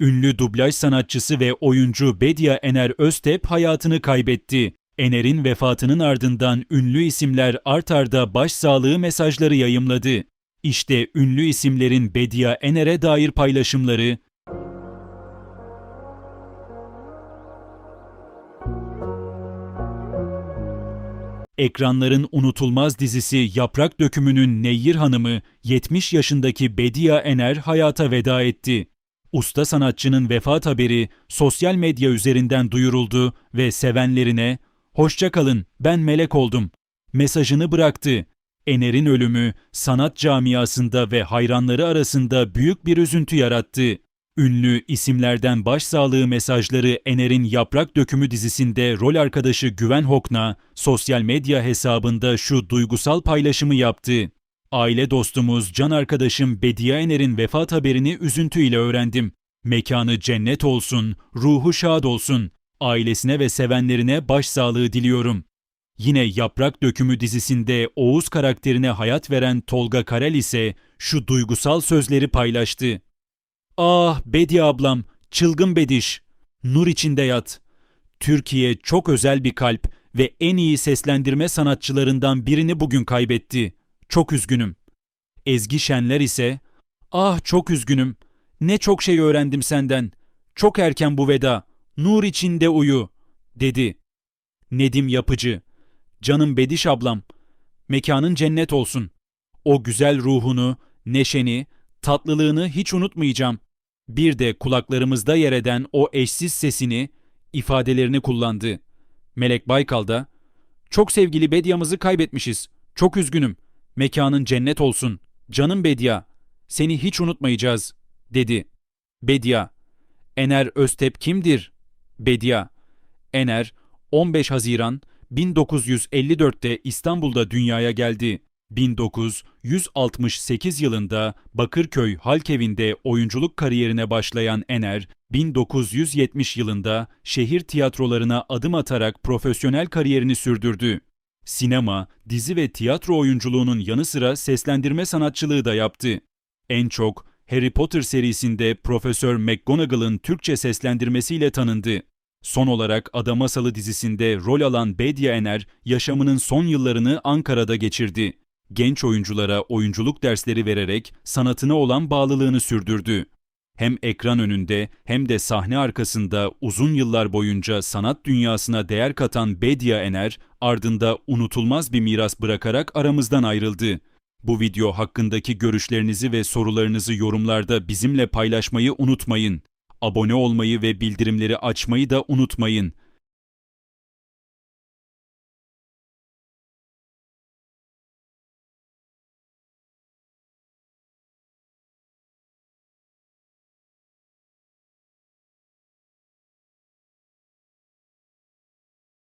Ünlü dublaj sanatçısı ve oyuncu Bedia Ener Öztep hayatını kaybetti. Ener'in vefatının ardından ünlü isimler art arda başsağlığı mesajları yayımladı. İşte ünlü isimlerin Bedia Ener'e dair paylaşımları, Ekranların unutulmaz dizisi Yaprak Dökümü'nün Neyyir Hanımı 70 yaşındaki Bedia Ener hayata veda etti. Usta sanatçının vefat haberi sosyal medya üzerinden duyuruldu ve sevenlerine "Hoşça kalın, ben melek oldum." mesajını bıraktı. Ener'in ölümü sanat camiasında ve hayranları arasında büyük bir üzüntü yarattı. Ünlü isimlerden başsağlığı mesajları Ener'in Yaprak Dökümü dizisinde rol arkadaşı Güven Hokna sosyal medya hesabında şu duygusal paylaşımı yaptı. Aile dostumuz, can arkadaşım Bediye Ener'in vefat haberini üzüntüyle öğrendim. Mekanı cennet olsun, ruhu şad olsun. Ailesine ve sevenlerine başsağlığı diliyorum. Yine Yaprak Dökümü dizisinde Oğuz karakterine hayat veren Tolga Karel ise şu duygusal sözleri paylaştı. Ah Bediye ablam, çılgın bediş. Nur içinde yat. Türkiye çok özel bir kalp ve en iyi seslendirme sanatçılarından birini bugün kaybetti. Çok üzgünüm. Ezgi Şenler ise, ah çok üzgünüm. Ne çok şey öğrendim senden. Çok erken bu veda. Nur içinde uyu, dedi. Nedim Yapıcı, canım Bediş ablam, mekanın cennet olsun. O güzel ruhunu, neşeni, tatlılığını hiç unutmayacağım. Bir de kulaklarımızda yer eden o eşsiz sesini, ifadelerini kullandı. Melek Baykal da, çok sevgili Bedia'mızı kaybetmişiz. Çok üzgünüm. Mekanın cennet olsun. Canım Bedia, seni hiç unutmayacağız, dedi. Bedia, Ener Öztep kimdir? Bedia, Ener 15 Haziran 1954'te İstanbul'da dünyaya geldi. 1968 yılında Bakırköy Halkevinde oyunculuk kariyerine başlayan Ener, 1970 yılında şehir tiyatrolarına adım atarak profesyonel kariyerini sürdürdü. Sinema, dizi ve tiyatro oyunculuğunun yanı sıra seslendirme sanatçılığı da yaptı. En çok Harry Potter serisinde Profesör McGonagall'ın Türkçe seslendirmesiyle tanındı. Son olarak Ada Masalı dizisinde rol alan Bedia Ener, yaşamının son yıllarını Ankara'da geçirdi. Genç oyunculara oyunculuk dersleri vererek sanatına olan bağlılığını sürdürdü. Hem ekran önünde hem de sahne arkasında uzun yıllar boyunca sanat dünyasına değer katan Bedia Ener, ardında unutulmaz bir miras bırakarak aramızdan ayrıldı. Bu video hakkındaki görüşlerinizi ve sorularınızı yorumlarda bizimle paylaşmayı unutmayın. Abone olmayı ve bildirimleri açmayı da unutmayın.